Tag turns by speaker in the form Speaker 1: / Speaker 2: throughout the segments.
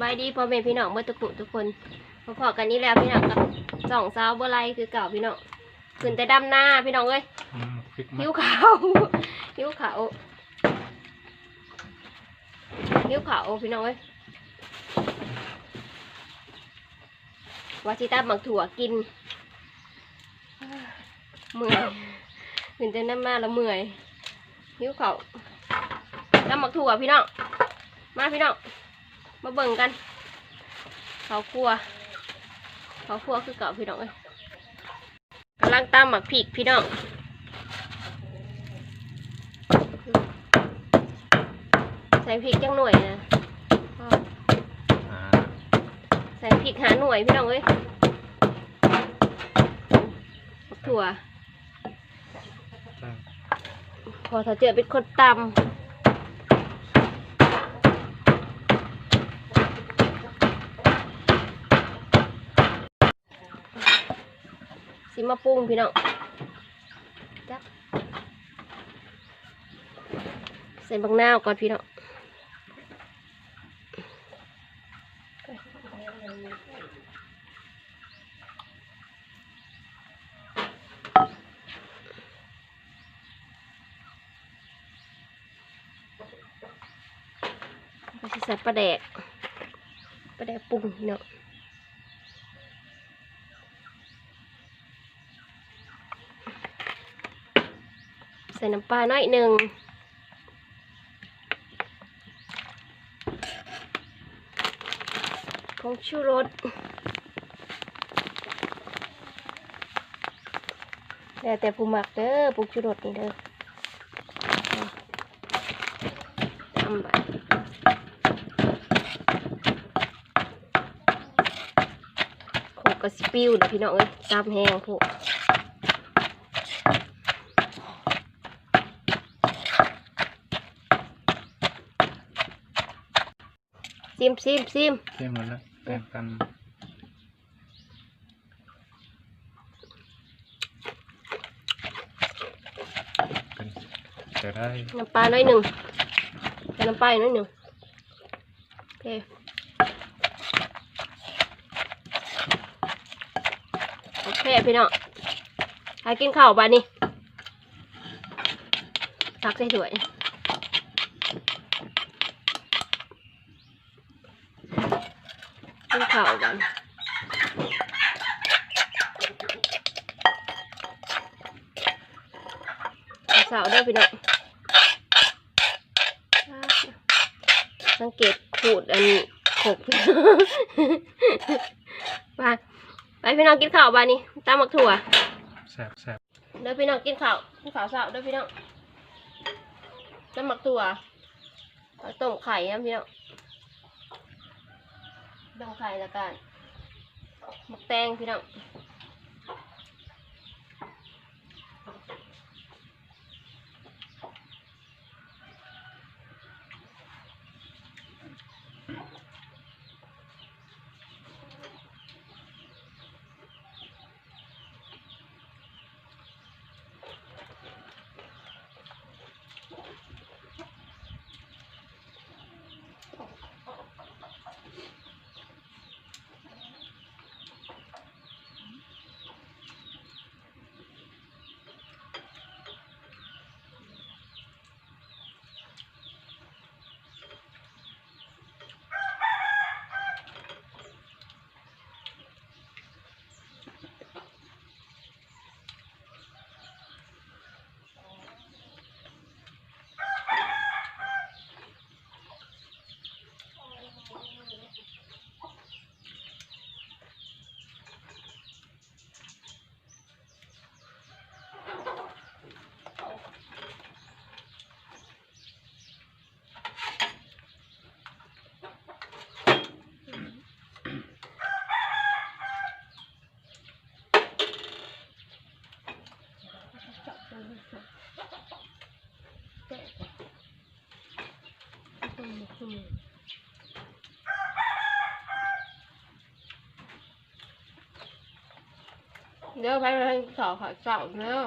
Speaker 1: บายดีพ่อแม่พี่น้องเมื่อทุกคนทุกคนมาพอกันนี้แล้วพี่น้องกับสองสาวบัวไลคือเก่าพี่น้องขึ้นแต่ดำหน้าพี่น้องเอ้ย
Speaker 2: อืมพริกมะ
Speaker 1: หิวเขาวหิวเขาวหิวเขาวพี่น้องเอ้ยว่าชิตาหมักถั่วกินเมื่อยขึ้นแต่น้ำมาแล้วเมื่อยหิวเขาวน้ำหมักถั่วพี่น้องมาพี่น้อง มาเบิ่งกัน เขาวครัวเขาวครัวคือเก่าพี่น้องเอ้ยกำลังตามหมักพริกพี่น้องใส่พริกจังหน่วยนะอ้อ
Speaker 2: อ่า
Speaker 1: ใส่พริกหาหน่วยพี่น้องเอ้ยบักถั่ว
Speaker 2: จ้า
Speaker 1: พอถ้าเจอเป็นคนตำ สิมาปรุงพี่น้องจับใส่บางนาวก่อนพี่น้องก็สิใส่ปลาแดกปลาแดกปรุงเนาะ ส่น้ำปลาหน่อยหนึ่งผงชูรสแล้วแต่ผู้หมักเด้อผงชูรสนี่เด้อทำไปโขกกระสปิวนะพี่น้องเอ้ยตามแห้งพวก ซิมซิมซิม
Speaker 2: เที่ยงแล้วนะแบ่งกันเป็นจะได้
Speaker 1: น้ำปลาหน่อยหนึ่งใส่น้ำปลาอีกหน่อยหนึ่งโอเคโอเคพี่น้องให้กินข้าวบ้านนี้ตักใส่ถ้วย กินข้าวบ้านสาวๆเด้อพี่น้องสังเกตขูดอันนี้ขบไปไปพี่น้องกินข้าวบ้านนี้ตามหมักถั่ว
Speaker 2: แซ่บแซ่บ
Speaker 1: เด้อพี่น้องกินข้าวกินข้าวเช้าเด้อพี่น้องตามหมักถั่วเอาต้มไข่นะพี่น้อง ดองไข่แล้วกันหมักแตงพี่น้อง ชั่เดี๋ยวไปไปสอบผัดเสาเนาะ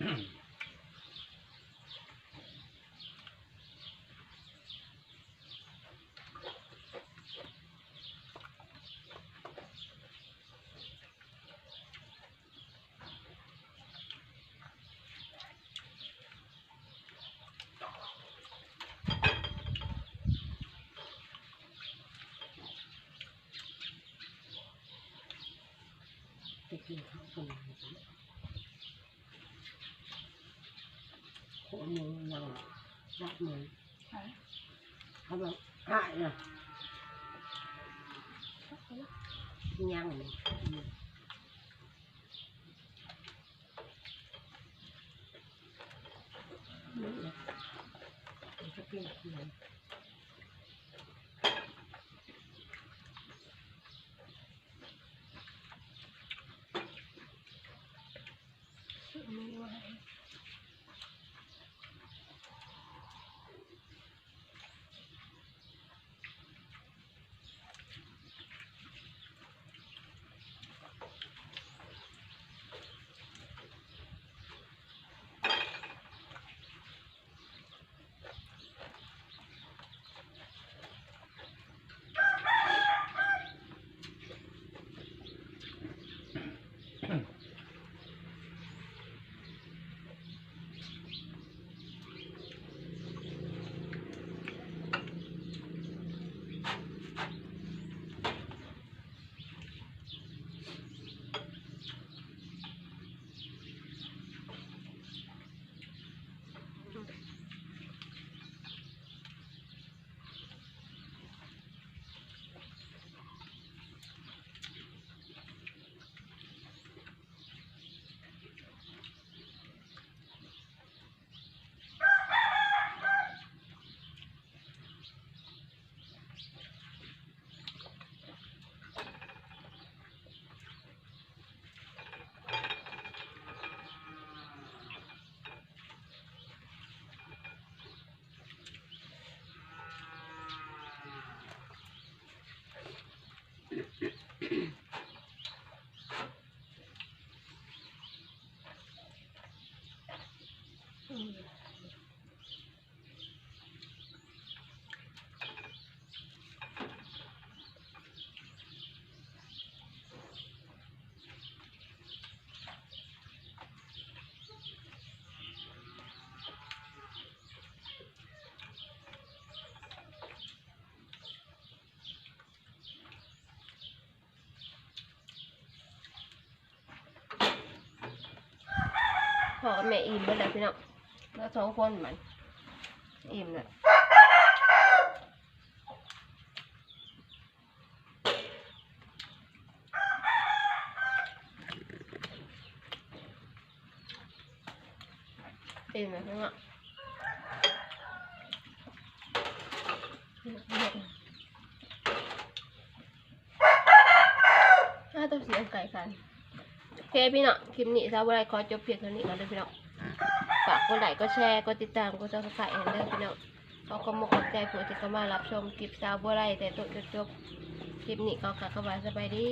Speaker 1: Hmm. khổ mưa nhau đắt mưa không là hại à nhăn อกัแม่อิ่มไแล้วพี่น้องแล้วสองคนมันอิ่มเลยอิ่มเลยพี่น้องถ้าต้องเสียงไก่กัน เคพี่เนาะคลิปนี้สาวบัวไรขอจบเพียงเท่านี้ก่อนเลยพี่เนาะฝากกดไลค์กดแชร์กดติดตามกดซับสไครต์ให้เด้อพี่เนาะขอขอบคุณขอบใจผู้ที่เข้ามารับชมคลิปสาวบัวไรแต่ตัวจบคลิปนี้ก็ขอเข้ามาสบายดี